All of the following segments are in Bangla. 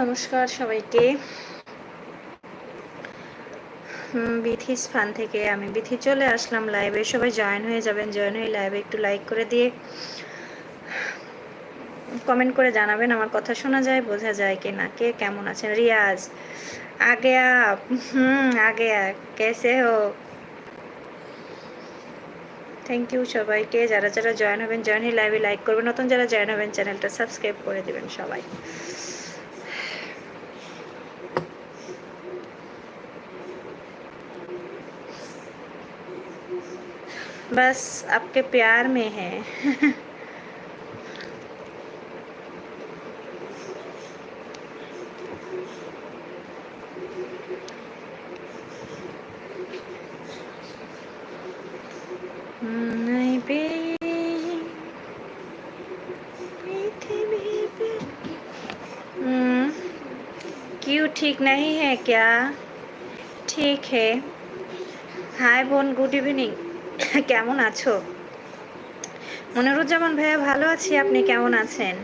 নমস্কার সবাইকে। বিথিস ফান থেকে আমি বিথি চলে আসলাম লাইভে সবাই জয়েন হয়ে যাবেন জয়েন হয়ে লাইভে একটু লাইক করে দিয়ে কমেন্ট করে জানাবেন আমার কথা শোনা যায়, বোঝা যায় কি না, কে কেমন আছেন? রিয়াজ আগে আপ হুম আগে কেসে হো থ্যাংক ইউ সবাইকে, যারা যারা জয়েন হবেন জয়েন হয়ে লাইভে লাইক করবেন। নতুন যারা জয়েন হবেন চ্যানেলটা সাবস্ক্রাইব করে দেবেন সবাই। बस आपके प्यार में है। क्यों ठीक नहीं है क्या? ठीक है। हाय बोन, गुड इवनिंग। কেমন আছো? মনিরুজ্জামান ভাইয়া ভালো আছি। আপনি কেমন আছেন?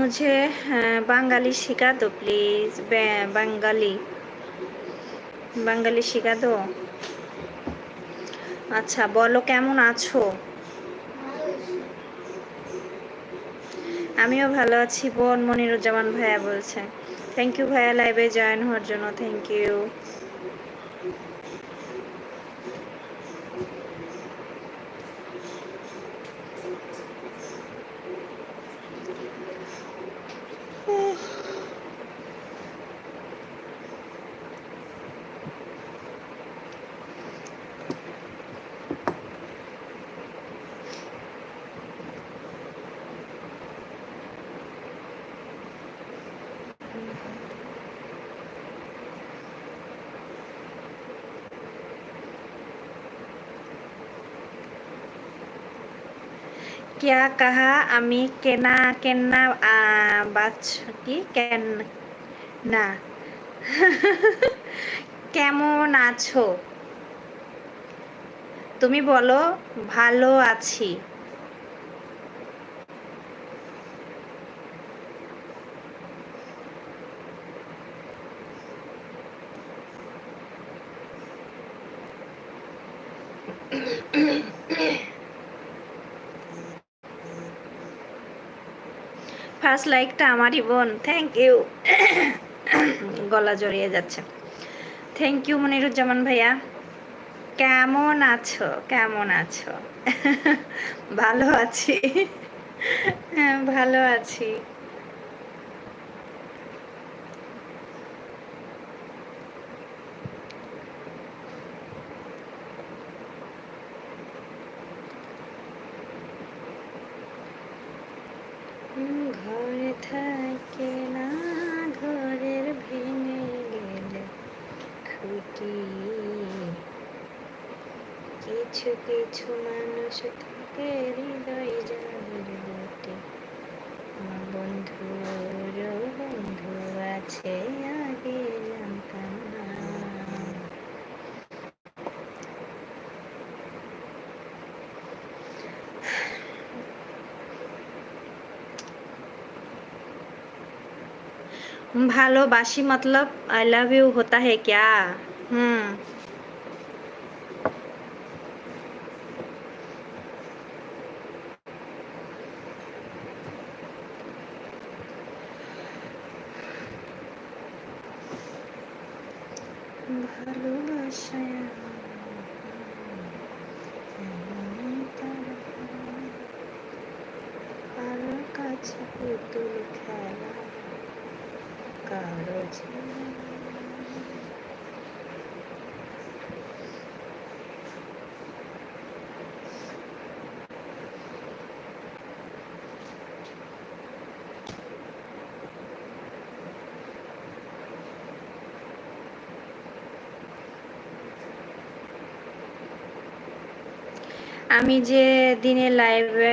मुझे বাঙালি শেখা দো প্লিজ বাঙালি। বাঙালি শেখা দো আচ্ছা বলো কেমন আছো? আমিও ভালো আছি, বোন মনিরুজ্জামান ভাইয়া বলছে। থ্যাংক ইউ ভাইয়া লাইভে জয়েন হওয়ার জন্য থ্যাংক ইউ क्या कहा আমি কেনা কেনা বাচ কি কেন না কেমন আছো তুমি বলো ভালো আছি ফার্স্ট লাইকটা আমারই বোন। থ্যাংক ইউ গলা জড়িয়ে যাচ্ছে। থ্যাংক ইউ মনিরুজ্জামান ভাইয়া। কেমন আছো? কেমন আছো? ভালো আছি। হ্যাঁ ভালো আছি। ঘরে থাকে না, ঘরের ভেঙে গেলে খুঁটি। কিছু কিছু মানুষ থাকে হৃদয় যাদের বটে। বন্ধুর বন্ধু আছে আগে জানতাম না ভালোবাসি মতলব আই লাভ ইউ হতা হে ক্যা? হুম। ভালো আমি যে দিনে লাইভে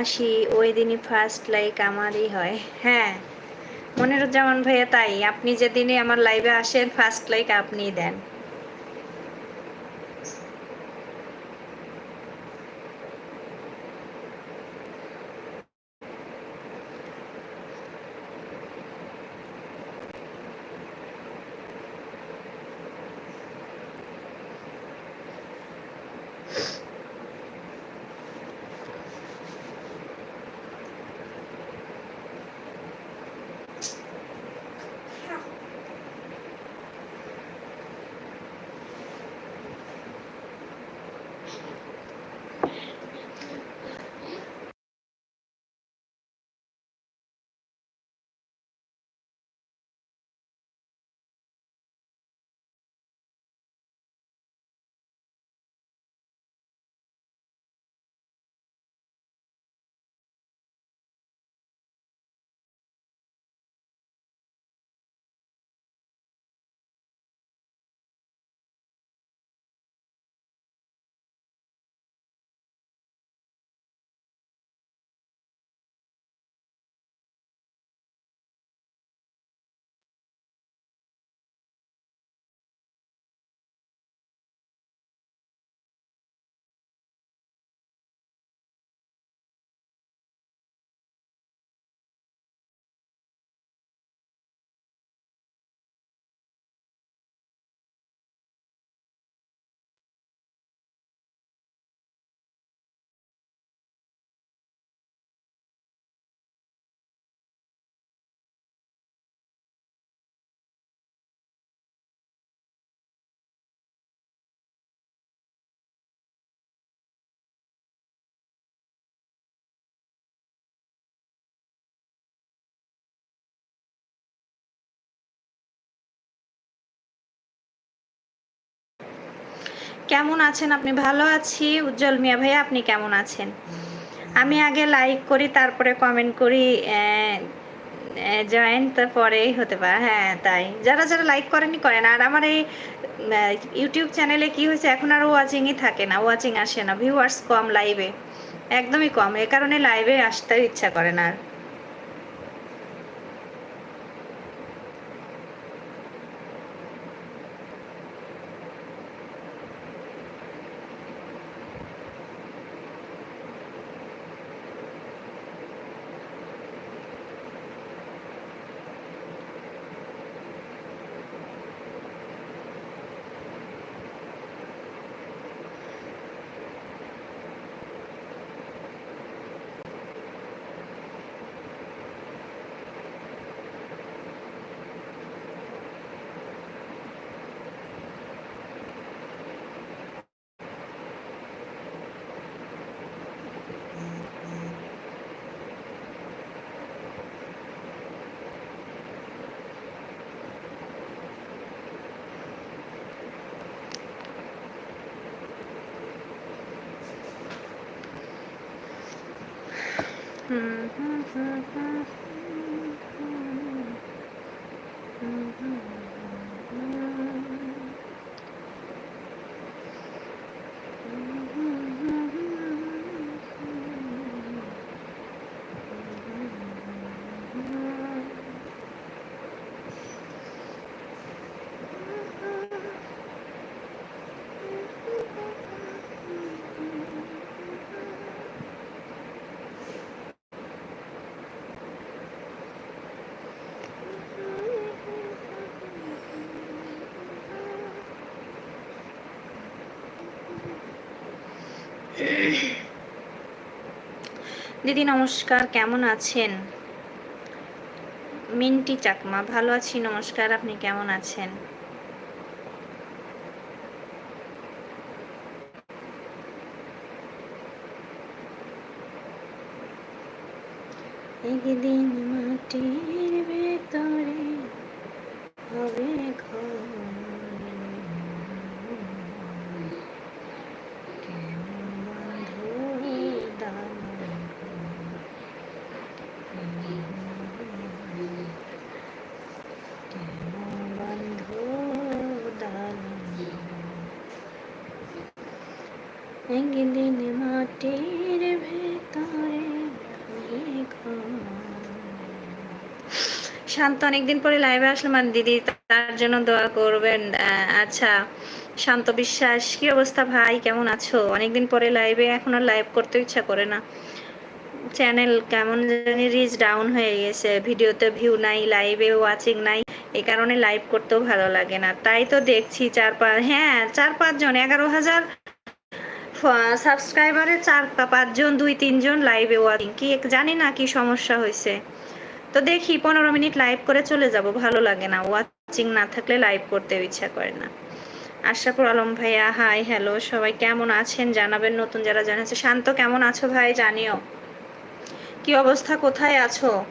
আসি ওই দিনই ফার্স্ট লাইক আমারই হয়। হ্যাঁ। মনিরুজ্জামান ভাইয়া তাই আপনি যেদিনে আমার লাইভে আসেন ফার্স্ট লাইক আপনিই দেন। কেমন আছেন? আপনি ভালো আছি? উজ্জ্বল মিয়া ভাইয়া, আপনি কেমন আছেন? আমি আগে লাইক করি, তারপরে কমেন্ট করি জয়েন তারপরেই হতে পারে। হ্যাঁ তাই। যারা যারা লাইক করেনি করেন। আর আমার এই ইউটিউব চ্যানেলে কি হয়েছে, এখন আর ওয়াচিংই থাকে না ওয়াচিং আসে না। ভিউয়ার্স কম লাইভে একদমই কম। এ কারণে লাইভে আসতে ইচ্ছা করে না আর। hmm, hmm, hmm, hmm. দিদি নমস্কার কেমন আছেন? মিন্টি চাকমা ভালো আছি নমস্কার আপনি কেমন আছেন? দিদি মাটির একদিন মাটির ভেতরে শান্ত, অনেকদিন পরে লাইভে আসলো মানে দিদি তার জন্য দোয়া করবেন। আচ্ছা শান্ত বিশ্বাস, কি অবস্থা ভাই? কেমন আছো? অনেকদিন পরে লাইভে এখন আর লাইভ করতে ইচ্ছা করে না। চ্যানেল কেমন জানি রিচ ডাউন হয়ে গেছে। ভিডিওতে ভিউ নাই লাইভে ওয়াচিং নাই। এই কারণে লাইভ করতেও ভালো লাগে না। তাই তো দেখছি চার পাঁচ হ্যাঁ চার পাঁচজন, এগারো হাজার সাবস্ক্রাইবারে চার পা- পাঁচজন, দুই, তিনজন লাইভে ওয়াচিং কি জানি না কি সমস্যা হয়েছে। তো দেখি পনেরো মিনিট লাইভ করে চলে যাব, ভালো লাগে না। ওয়াচিং না থাকলে লাইভ করতে ইচ্ছা করে না। আশরাফুল আলম ভাইয়া হাই হ্যালো সবাই কেমন আছেন? জানাবেন নতুন যারা জানাচ্ছে শান্ত, কেমন আছো ভাই? জানিও। কি অবস্থা? কোথায় আছো?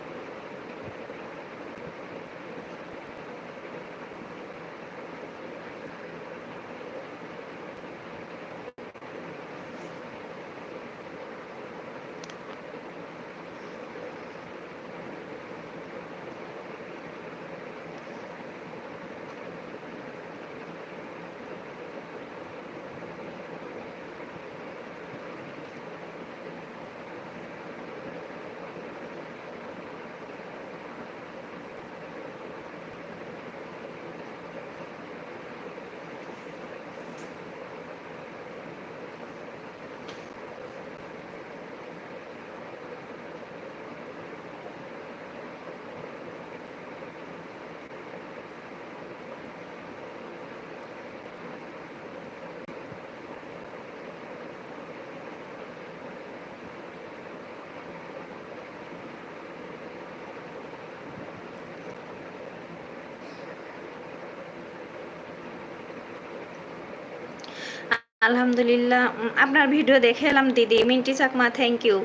আলহামদুলিল্লাহ। আপনার ভিডিও দেখে এলাম, দিদি। মিন্টি চাকমা থ্যাংক ইউ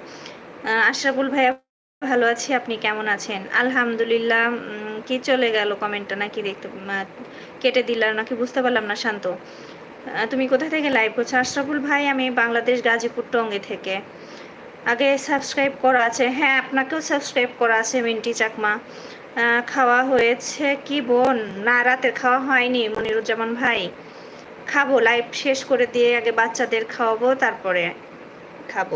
আশরাফুল ভাইয়া, ভালো আছি, আপনি কেমন আছেন? আলহামদুলিল্লাহ কি চলে গেল কমেন্টটা নাকি দেখতে কেটে দিলাম নাকি বুঝতে পারলাম না, শান্ত। তুমি কোথা থেকে লাইভ করছ? আশরাফুল ভাই, আমি বাংলাদেশ গাজীপুর টঙ্গে থেকে। আগে সাবস্ক্রাইব করা আছে। হ্যাঁ আপনাকেও সাবস্ক্রাইব করা আছে, মিন্টি চাকমা। খাওয়া হয়েছে কি বোন? না, রাতের খাওয়া হয়নি, মনিরুজ্জামান ভাই। খাব লাইফ শেষ করে দিয়ে আগে বাচ্চাদের খাওয়াবো তারপরে খাব।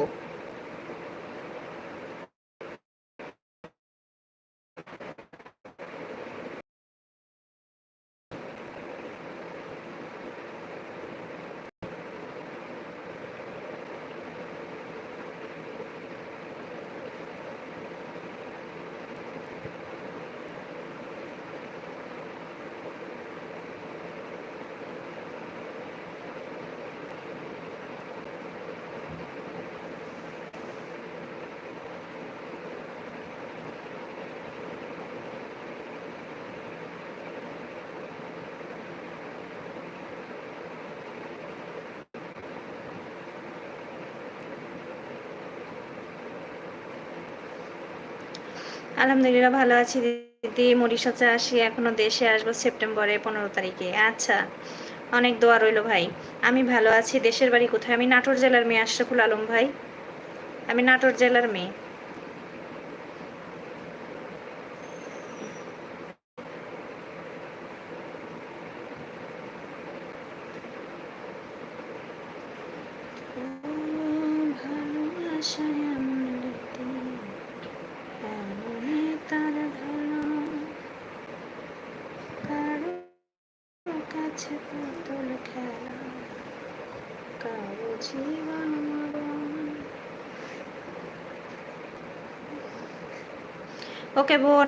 আলহামদুলিল্লাহ ভালো আছি দিদি। মরিশাচে আসি, এখনও দেশে আসব সেপ্টেম্বরে পনেরো তারিখে। আচ্ছা অনেক দোয়া রইল ভাই। আমি ভালো আছি, দেশের বাড়ি কোথায়? আমি নাটোর জেলার মেয়ে, আশরাফুল আলম ভাই। আমি নাটোর জেলার মেয়ে ভালোবাসায় আমার রীতি, এমনই তার ধরা, কারও কাছে পুতুল খেলা কারও জীবন ওকে বোন,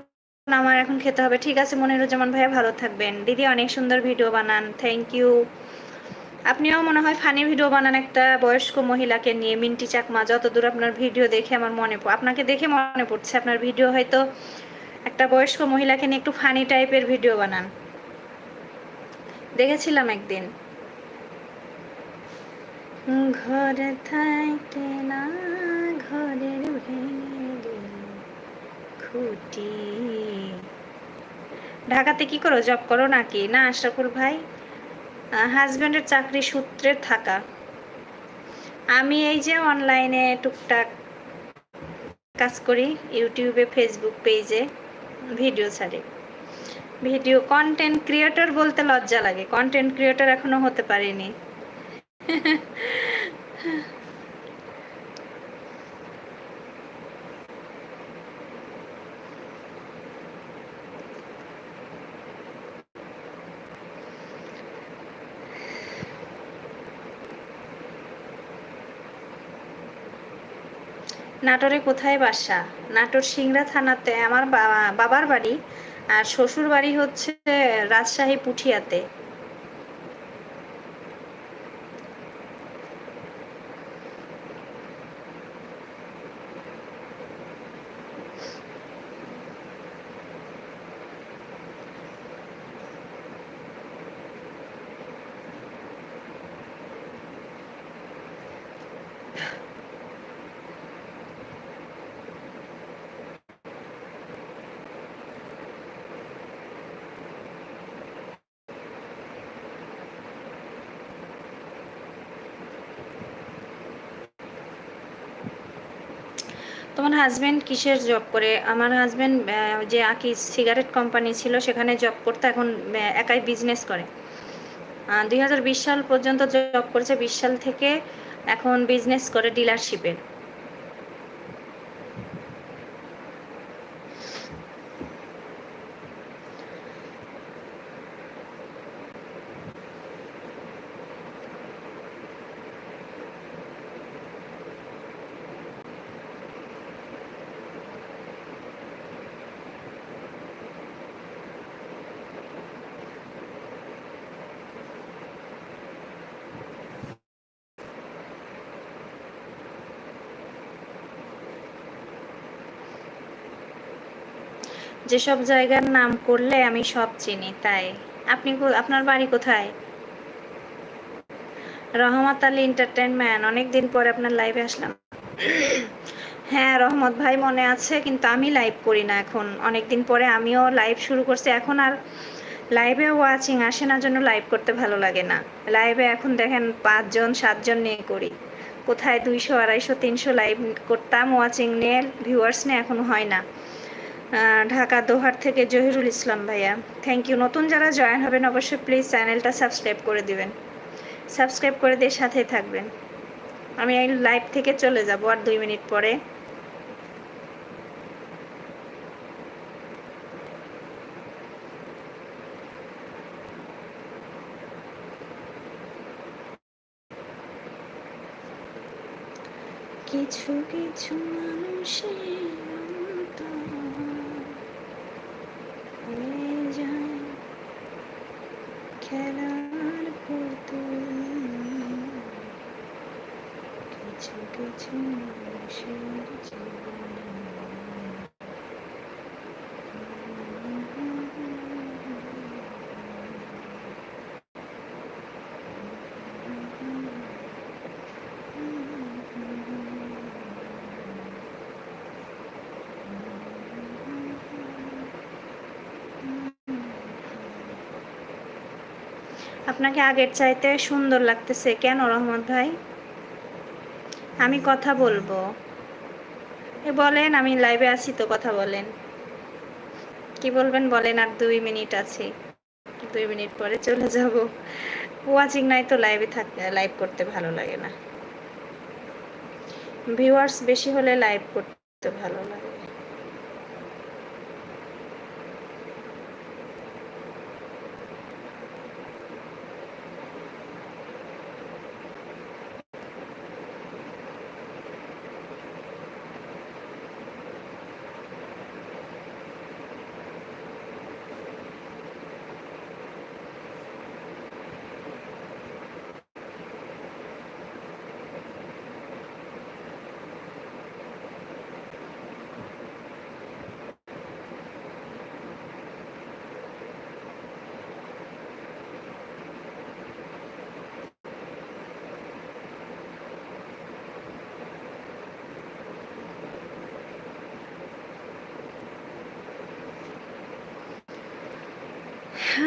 আমার এখন খেতে হবে। ঠিক আছে, মনিরুজ্জামান ভাইয়া, ভালো থাকবেন। দিদি, অনেক সুন্দর ভিডিও বানান। থ্যাংক ইউ আপনিও মনে হয় ফানি ভিডিও বানান একটা বয়স্ক মহিলাকে নিয়ে, মিন্টি চাকমা। যতদূর আপনার ভিডিও দেখে আমার মনে আপনাকে দেখে মনে পড়ছে, আপনার ভিডিও হয়তো একটা বয়স্ক মহিলাকে নিয়ে একটু ফানি টাইপের ভিডিও বানান। দেখেছিলাম একদিন। ঘরে থাকে না, ঘরের ভেঙে গেল খুঁটি। ঢাকাতে কি করো? জব করো নাকি? না, আশরাফুল ভাই? হাজব্যান্ডের চাকরি সূত্রে থাকা। আমি এই যে অনলাইনে টুকটাক কাজ করি, ইউটিউবে ফেসবুক পেজে ভিডিও ছাড়ি। ভিডিও কন্টেন্ট ক্রিয়েটর বলতে লজ্জা লাগে। কন্টেন্ট ক্রিয়েটর এখনও হতে পারিনি। নাটোরে কোথায় বাসা? নাটোর সিংড়া থানাতে আমার বাবার বাড়ি আর শ্বশুর বাড়ি হচ্ছে রাজশাহী পুঠিয়াতে। তোমার হাজব্যান্ড কিসের জব করে? আমার হাজব্যান্ড যে আঁকি সিগারেট কোম্পানি ছিল, সেখানে জব করতে, এখন একাই বিজনেস করে। দুই হাজার বিশ সাল পর্যন্ত জব করেছে, বিশ সাল থেকে এখন বিজনেস করে ডিলারশিপের যেসব জায়গার নাম করলে আমি সব চিনি, তাই। আপনি আপনার বাড়ি কোথায়? রহমত আলী এন্টারটেনমেন্ট অনেকদিন পরে আপনার লাইভে আসলাম। হ্যাঁ রহমত ভাই মনে আছে, কিন্তু আমি লাইভ করি না এখন। অনেকদিন পরে আমিও লাইভ শুরু করছি। এখন আর লাইভে ওয়াচিং আসে না, জন্য লাইভ করতে ভালো লাগে না। লাইভে এখন দেখেন পাঁচজন, সাতজন নিয়ে করি। কোথায় দুইশো, আড়াইশো, তিনশো লাইভ করতাম ওয়াচিং নিয়ে ভিউয়ার্স নিয়ে, এখন হয় না। ঢাকা দোহার থেকে জহিরুল ইসলাম ভাইয়া। থ্যাংক ইউ নতুন যারা জয়েন হবেন, অবশ্যই প্লিজ চ্যানেলটা সাবস্ক্রাইব করে দিবেন। সাবস্ক্রাইব করে দিয়ে সাথেই থাকবেন। আমি এই লাইভ থেকে চলে যাব আর দুই মিনিট পরে। কিছু কিছু মানুষের অন্তর হয়ে যায় খেলার পুতুল। কিছু কিছু মানুষের জীবনে। আপনাকে আগের চাইতে সুন্দর লাগতেছে। কেন রহমত ভাই? আমি কথা বলব। বলেন, আমি লাইভে আছি তো, কথা বলেন। কি বলবেন বলেন, আর দুই মিনিট আছে। দুই মিনিট পরে চলে যাব। ওয়াচিং নাই তো লাইভে থাকতে লাইভ করতে ভালো লাগে না। ভিউয়ার্স বেশি হলে লাইভ করতে ভালো লাগে।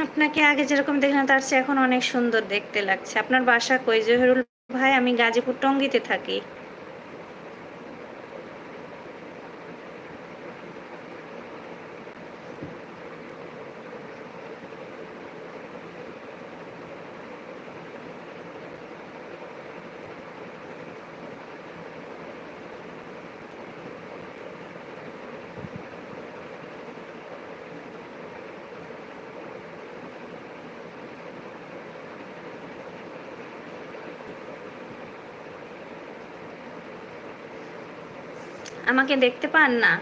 আপনাকে আগে যেরকম দেখলাম, তার চেয়ে এখন অনেক সুন্দর দেখতে লাগছে। আপনার বাসা কই জহিরুল ভাই? আমি গাজীপুর টঙ্গিতে থাকি। আমাকে দেখতে পান না।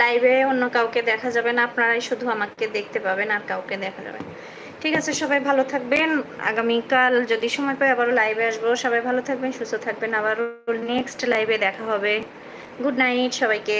লাইভে অন্য কাউকে দেখা যাবে না, আপনারাই শুধু আমাকে দেখতে পাবেন আর কাউকে দেখা যাবে ঠিক আছে, সবাই ভালো থাকবেন। আগামীকাল যদি সময় পাই আবারও লাইভে আসব। সবাই ভালো থাকবেন, সুস্থ থাকবেন। আবারও নেক্সট লাইভে দেখা হবে। গুড নাইট সবাইকে।